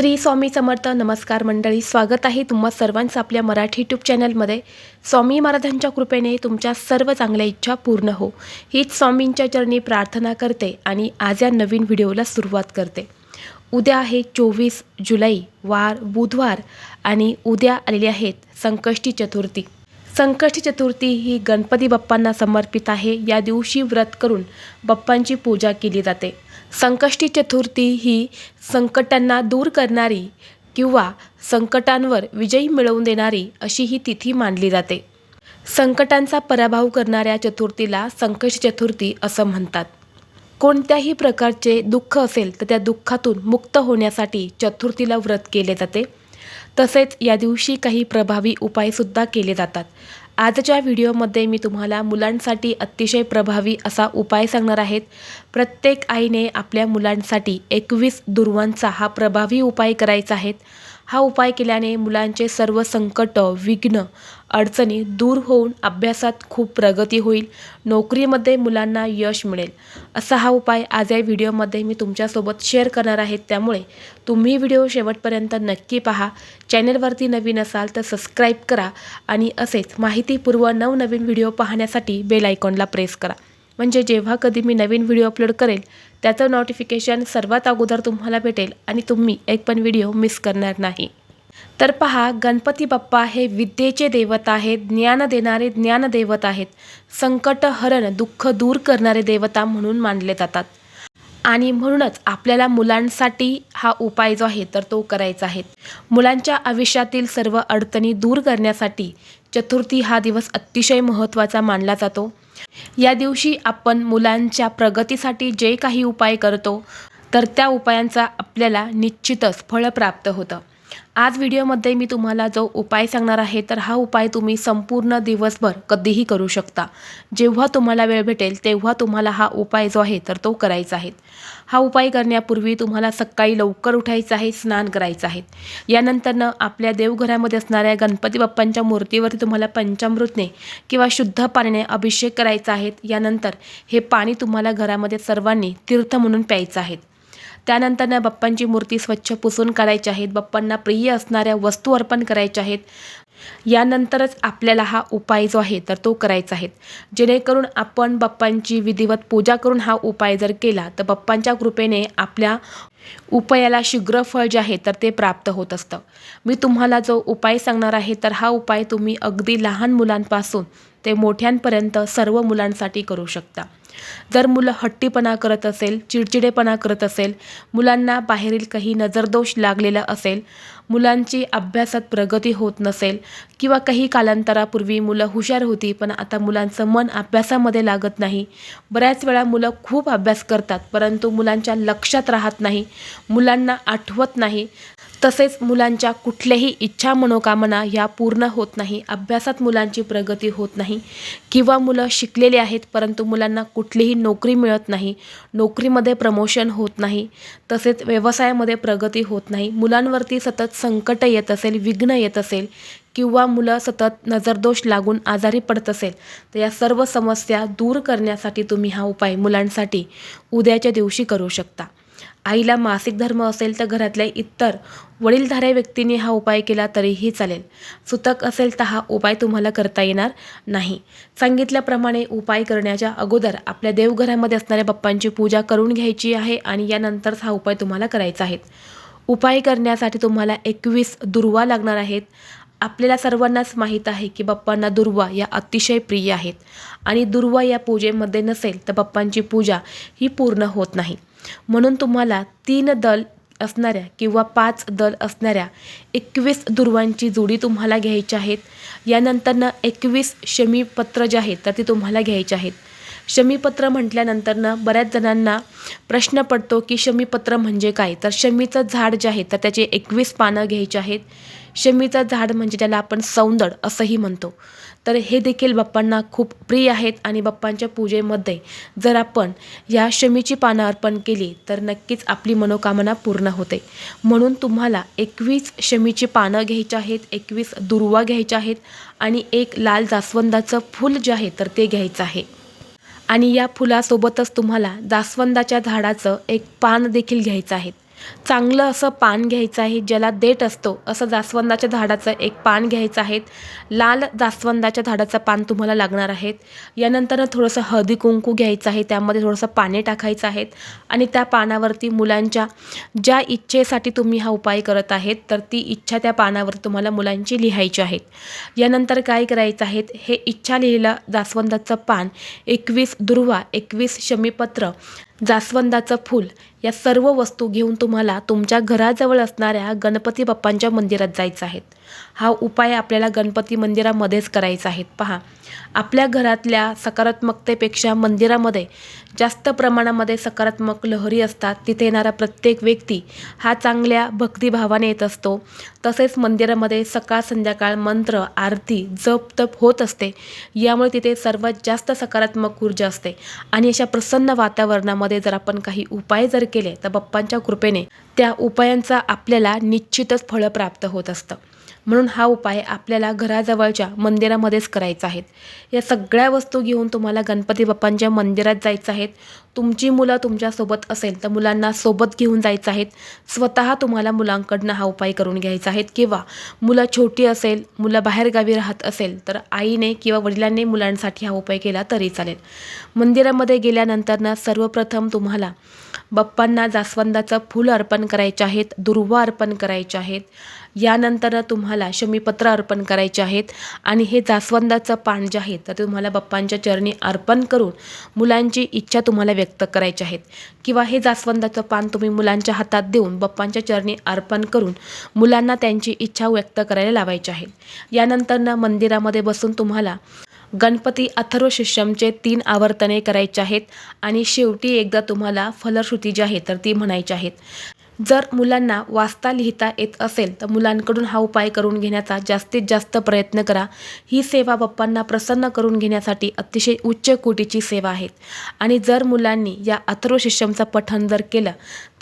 श्री स्वामी समर्थ नमस्कार मंडळी स्वागत आहे तुम्हा सर्वांचं आपल्या मराठी यूट्यूब चॅनलमध्ये स्वामी महाराजांच्या कृपेने तुमच्या सर्व चांगल्या इच्छा पूर्ण हो. हीच स्वामींच्या चरणी प्रार्थना करते आणि आज या नवीन व्हिडिओला सुरुवात करते. उद्या आहे चोवीस जुलै वार बुधवार आणि उद्या आलेली आहेत संकष्टी चतुर्थी. संकष्टी चतुर्थी ही गणपती बाप्पांना समर्पित आहे. या दिवशी व्रत करून बाप्पांची पूजा केली जाते. संकष्टी चतुर्थी ही संकटांना दूर करणारी किंवा संकटांवर विजयी मिळवून देणारी अशी ही तिथी मानली जाते. संकटांचा पराभव करणाऱ्या चतुर्थीला संकष्टी चतुर्थी असं म्हणतात. कोणत्याही प्रकारचे दुःख असेल तर त्या दुःखातून मुक्त होण्यासाठी चतुर्थीला व्रत केले जाते. तसेच या दिवशी काही प्रभावी उपायसुद्धा केले जातात. आजच्या व्हिडिओमध्ये मी तुम्हाला मुलांसाठी अतिशय प्रभावी असा उपाय सांगणार आहेत. प्रत्येक आईने आपल्या मुलांसाठी एकवीस दुर्वांचा हा प्रभावी उपाय करायचा आहे. हा उपाय केल्याने मुलांचे सर्व संकट विघ्न अडचणी दूर होऊन अभ्यासात खूप प्रगती होईल नोकरीमध्ये मुलांना यश मिळेल. असा हा उपाय आज या व्हिडिओमध्ये मी तुमच्यासोबत शेअर करणार आहे. त्यामुळे तुम्ही व्हिडिओ शेवटपर्यंत नक्की पहा. चॅनलवरती नवीन असाल तर सबस्क्राईब करा आणि असेच माहितीपूर्व नवनवीन व्हिडिओ पाहण्यासाठी बेल आयकॉनला प्रेस करा. म्हणजे जेव्हा कधी मी नवीन व्हिडिओ अपलोड करेल त्याचं नोटिफिकेशन सर्वात अगोदर तुम्हाला भेटेल आणि तुम्ही एक पण व्हिडिओ मिस करणार नाही. तर पहा गणपती बाप्पा हे विद्येचे देवता आहेत ज्ञान देणारे ज्ञानदेवत आहेत. संकट हरण दुःख दूर करणारे देवता म्हणून मानले जातात. आणि म्हणूनच आपल्याला मुलांसाठी हा उपाय जो आहे तर तो करायचा आहे. मुलांच्या आयुष्यातील सर्व अडचणी दूर करण्यासाठी चतुर्थी हा दिवस अतिशय महत्त्वाचा मानला जातो. या दिवशी आपण मुलांच्या प्रगतीसाठी जे काही उपाय करतो तर त्या उपायांचा आपल्याला निश्चितच फळ प्राप्त होतं. आज व्हिडिओमध्ये मी तुम्हाला जो उपाय सांगणार आहे तर हा उपाय तुम्ही संपूर्ण दिवसभर कधीही करू शकता. जेव्हा तुम्हाला वेळ भेटेल तेव्हा तुम्हाला हा उपाय जो आहे तर तो करायचा आहे. हा उपाय करण्यापूर्वी तुम्हाला सकाळी लवकर उठायचं आहे स्नान करायचं आहे. यानंतरनं आपल्या देवघरामध्ये असणाऱ्या गणपती बाप्पांच्या मूर्तीवरती तुम्हाला पंचामृतने किंवा शुद्ध पाण्याने अभिषेक करायचा आहे. यानंतर हे पाणी तुम्हाला घरामध्ये सर्वांनी तीर्थ म्हणून प्यायचं आहे. त्यानंतरनं बाप्पांची मूर्ती स्वच्छ पुसून काढायची आहेत. बाप्पांना प्रिय असणाऱ्या वस्तू अर्पण करायच्या आहेत. यानंतरच आपल्याला हा उपाय जो आहे तर तो करायचा आहे. जेणेकरून आपण बाप्पांची विधिवत पूजा करून हा उपाय जर केला तर बाप्पांच्या कृपेने आपल्या उपायाला शीघ्र फळ जे आहे तर ते प्राप्त होत असतं. मी तुम्हाला जो उपाय सांगणार आहे तर हा उपाय तुम्ही अगदी लहान मुलांपासून ते मोठ्यांपर्यंत सर्व मुलांसाठी करू शकता. जर मुलं हट्टीपणा करत असेल चिडचिडेपणा करत असेल मुलांना बाहेरील काही नजरदोष लागलेला असेल मुलांची अभ्यासात प्रगती होत नसेल किंवा काही कालांतरापूर्वी मुलं हुशार होती पण आता मुलांचं मन अभ्यासामध्ये लागत नाही. बऱ्याच वेळा मुलं खूप अभ्यास करतात परंतु मुलांच्या लक्षात राहत नाही मुलांना आठवत नाही. तसेच मुलांच्या कुठल्याही इच्छा मनोकामना ह्या पूर्ण होत नाही अभ्यासात मुलांची प्रगती होत नाही. किंवा मुलं शिकलेली आहेत परंतु मुलांना कुठलीही नोकरी मिळत नाही नोकरीमध्ये प्रमोशन होत नाही तसेच व्यवसायामध्ये प्रगती होत नाही मुलांवरती सतत संकट येत असेल विघ्न येत असेल किंवा मुलं सतत नजरदोष लागून आजारी पडत असेल तर या सर्व समस्या दूर करण्यासाठी तुम्ही हा उपाय मुलांसाठी उद्याच्या दिवशी करू शकता. आईला मासिक धर्म असेल तर घरातल्या इतर वडीलधाऱ्या व्यक्तीने हा उपाय केला तरीही चालेल. सुतक असेल तर हा उपाय तुम्हाला करता येणार नाही. सांगितल्याप्रमाणे उपाय करण्याच्या अगोदर आपल्या देवघरामध्ये असणाऱ्या बाप्पांची पूजा करून घ्यायची आहे आणि यानंतरच हा उपाय तुम्हाला करायचा आहे. उपाय करण्यासाठी तुम्हाला एकवीस दुर्वा लागणार आहेत. आपल्याला सर्वांनाच माहीत आहे की बाप्पांना दुर्वा या अतिशय प्रिय आहेत. आणि दुर्वा या पूजेमध्ये नसेल तर बाप्पांची पूजा ही पूर्ण होत नाही. म्हणून तुम्हाला तीन दल असणाऱ्या किंवा पाच दल असणाऱ्या एकवीस दुर्वांची जोडी तुम्हाला घ्यायची आहेत. यानंतरनं एकवीस शमीपत्र जे आहेत तर ती तुम्हाला घ्यायची आहेत. शमीपत्र म्हटल्यानंतरनं बऱ्याच जणांना प्रश्न पडतो की शमीपत्र म्हणजे काय? तर शमीचं झाड जे आहे तर त्याचे एकवीस पानं घ्यायची आहेत. शमीचं झाड म्हणजे ज्याला आपण सौंदड असंही म्हणतो. तर हे देखील बाप्पांना खूप प्रिय आहेत आणि बाप्पांच्या पूजेमध्ये जर आपण या शमीची पानं अर्पण केली तर नक्कीच आपली मनोकामना पूर्ण होते. म्हणून तुम्हाला एकवीस शमीची पानं घ्यायची आहेत एकवीस दुर्वा घ्यायच्या आहेत आणि एक लाल जास्वंदाचं फूल जे आहे तर ते घ्यायचं आहे. आणि या फुलासोबतच तुम्हाला जास्वंदाच्या झाडाचं एक पान देखील घ्यायचं आहे. चांगलं असं पान घ्यायचं आहे ज्याला देठ असतो असं जास्वंदाच्या झाडाचं एक पान घ्यायचं आहे. लाल जास्वंदाच्या झाडाचं पान तुम्हाला लागणार आहेत यानंतर थोडंसं हळदी कुंकू घ्यायचं आहे त्यामध्ये थोडंसं पाणी टाकायचं आहेत. आणि त्या पानावरती मुलांच्या ज्या इच्छेसाठी तुम्ही हा उपाय करत आहेत तर ती इच्छा त्या पानावर तुम्हाला मुलांची लिहायची आहेत. यानंतर काय करायचं आहे हे इच्छा लिहिलेलं जास्वंदाचं पान एकवीस दुर्वा एकवीस शमीपत्र जास्वंदाचं फूल या सर्व वस्तू घेऊन तुम्हाला तुमच्या घराजवळ असणाऱ्या गणपती बाप्पांच्या मंदिरात जायचं आहे. हा उपाय आपल्याला गणपती मंदिरामध्येच करायचा आहे. पहा आपल्या घरातल्या सकारात्मकतेपेक्षा मंदिरामध्ये जास्त प्रमाणामध्ये सकारात्मक लहरी असतात तिथे येणारा प्रत्येक व्यक्ती हा चांगल्या भक्तिभावाने येत असतो. तसेच मंदिरामध्ये सकाळ संध्याकाळ मंत्र आरती जप तप होत असते. यामुळे तिथे सर्वात जास्त सकारात्मक ऊर्जा असते. आणि अशा प्रसन्न वातावरणामध्ये जर आपण काही उपाय जर केले तर बाप्पांच्या कृपेने त्या उपायांचा आपल्याला निश्चितच फळं प्राप्त होत असतं. म्हणून हा उपाय आपल्याला घराजवळच्या मंदिरामध्येच करायचा आहे. या सगळ्या वस्तू घेऊन तुम्हाला गणपती बाप्पांच्या मंदिरात जायचं आहे. तुमची मुलं तुमच्यासोबत असेल तर मुलांना सोबत घेऊन जायचं आहे. स्वतः तुम्हाला मुलांकडनं हा उपाय करून घ्यायचा आहे. किंवा मुलं छोटी असेल मुलं बाहेरगावी राहत असेल तर आईने किंवा वडिलांनी मुलांसाठी हा उपाय केला तरी चालेल. मंदिरामध्ये गेल्यानंतरनं सर्वप्रथम तुम्हाला बाप्पांना जास्वंदाचं फूल अर्पण करायचे आहेत दुर्वा अर्पण करायचे आहेत. यानंतर तुम्हाला शमीपत्र अर्पण करायचे आहेत. आणि हे जास्वंदाचं पान जे आहे तर तुम्हाला बाप्पांच्या चरणी अर्पण करून मुलांची इच्छा तुम्हाला व्यक्त करायची आहेत. किंवा हे जास्वंदाचं पान तुम्ही मुलांच्या हातात देऊन बाप्पांच्या चरणी अर्पण करून मुलांना त्यांची इच्छा व्यक्त करायला लावायची आहे यानंतरनं मंदिरामध्ये बसून तुम्हाला गणपती अथर्व शिष्यमचे तीन आवर्तने करायचे आहेत. आणि शेवटी एकदा तुम्हाला फलश्रुती जी आहे तर ती म्हणायची आहेत. जर मुलांना वाचता लिहिता येत असेल तर मुलांकडून हा उपाय करून घेण्याचा जास्तीत जास्त प्रयत्न करा. ही सेवा बाप्पांना प्रसन्न करून घेण्यासाठी अतिशय उच्च कोटीची सेवा आहेत आणि जर मुलांनी या अथर्व शिष्यमचं पठण जर केलं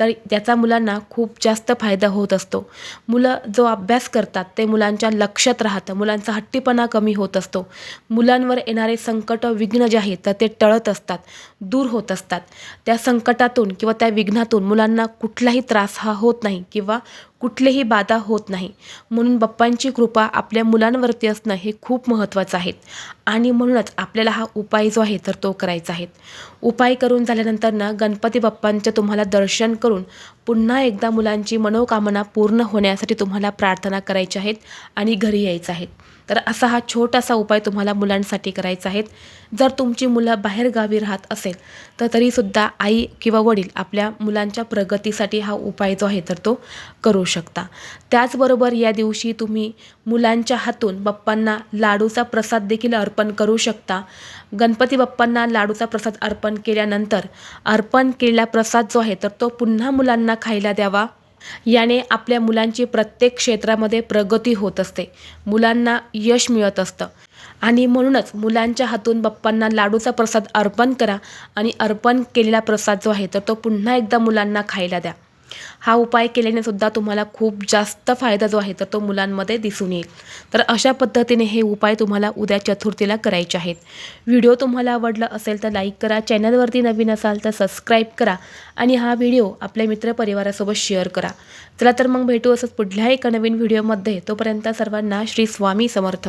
तर त्याचा मुलांना खूप जास्त फायदा होत असतो. मुलं जो अभ्यास करतात ते मुलांच्या लक्षात राहतं मुलांचा हट्टीपणा कमी होत असतो. मुलांवर येणारे संकट विघ्न जे आहेत तर ते टळत असतात दूर होत असतात. त्या संकटातून किंवा त्या विघ्नातून मुलांना कुठलाही त्रास त्रास हा होत नाही किंवा कुठलेही बाधा होत नाही. म्हणून बाप्पांची कृपा आपल्या मुलांवरती असणं हे खूप महत्त्वाचं आहे. आणि म्हणूनच आपल्याला हा उपाय जो आहे तर तो करायचा आहे. उपाय करून झाल्यानंतर ना गणपती बाप्पांचं तुम्हाला दर्शन करून पुन्हा एकदा मुलांची मनोकामना पूर्ण होण्यासाठी तुम्हाला प्रार्थना करायची आहेत आणि घरी यायचं आहे. तर असा हा छोटासा उपाय तुम्हाला मुलांसाठी करायचा आहे. जर तुमची मुलं बाहेरगावी राहत असेल तर तरीसुद्धा आई किंवा वडील आपल्या मुलांच्या प्रगतीसाठी हा उपाय जो आहे तर तो करू शकता. त्याचबरोबर या दिवशी तुम्ही मुलांच्या हातून बाप्पांना लाडूचा प्रसाद देखील अर्पण करू शकता. गणपती बाप्पांना लाडूचा प्रसाद अर्पण केल्यानंतर अर्पण केलेला प्रसाद जो आहे तर तो पुन्हा मुलांना खायला द्यावा. याने आपल्या मुलांची प्रत्येक क्षेत्रामध्ये प्रगती होत असते. मुलांना यश मिळत असतं. आणि म्हणूनच मुलांच्या हातून बाप्पांना लाडूचा प्रसाद अर्पण करा आणि अर्पण केलेला प्रसाद जो आहे तर तो पुन्हा एकदा मुलांना खायला द्या. हा उपाय केल्याने सुद्धा तुम्हाला खूप जास्त फायदा जो आहे तर तो मुलांमध्ये दिसून येईल. तर अशा पद्धतीने हे उपाय तुम्हाला उद्या चतुर्थीला करायचे आहेत. व्हिडिओ तुम्हाला आवडला असेल तर लाईक करा चॅनलवरती नवीन असाल तर सबस्क्राईब करा आणि हा व्हिडिओ आपल्या मित्रपरिवारासोबत शेअर करा. चला तर मग भेटू असंच पुढल्या एका नवीन व्हिडिओमध्ये. तोपर्यंत सर्वांना श्री स्वामी समर्थ.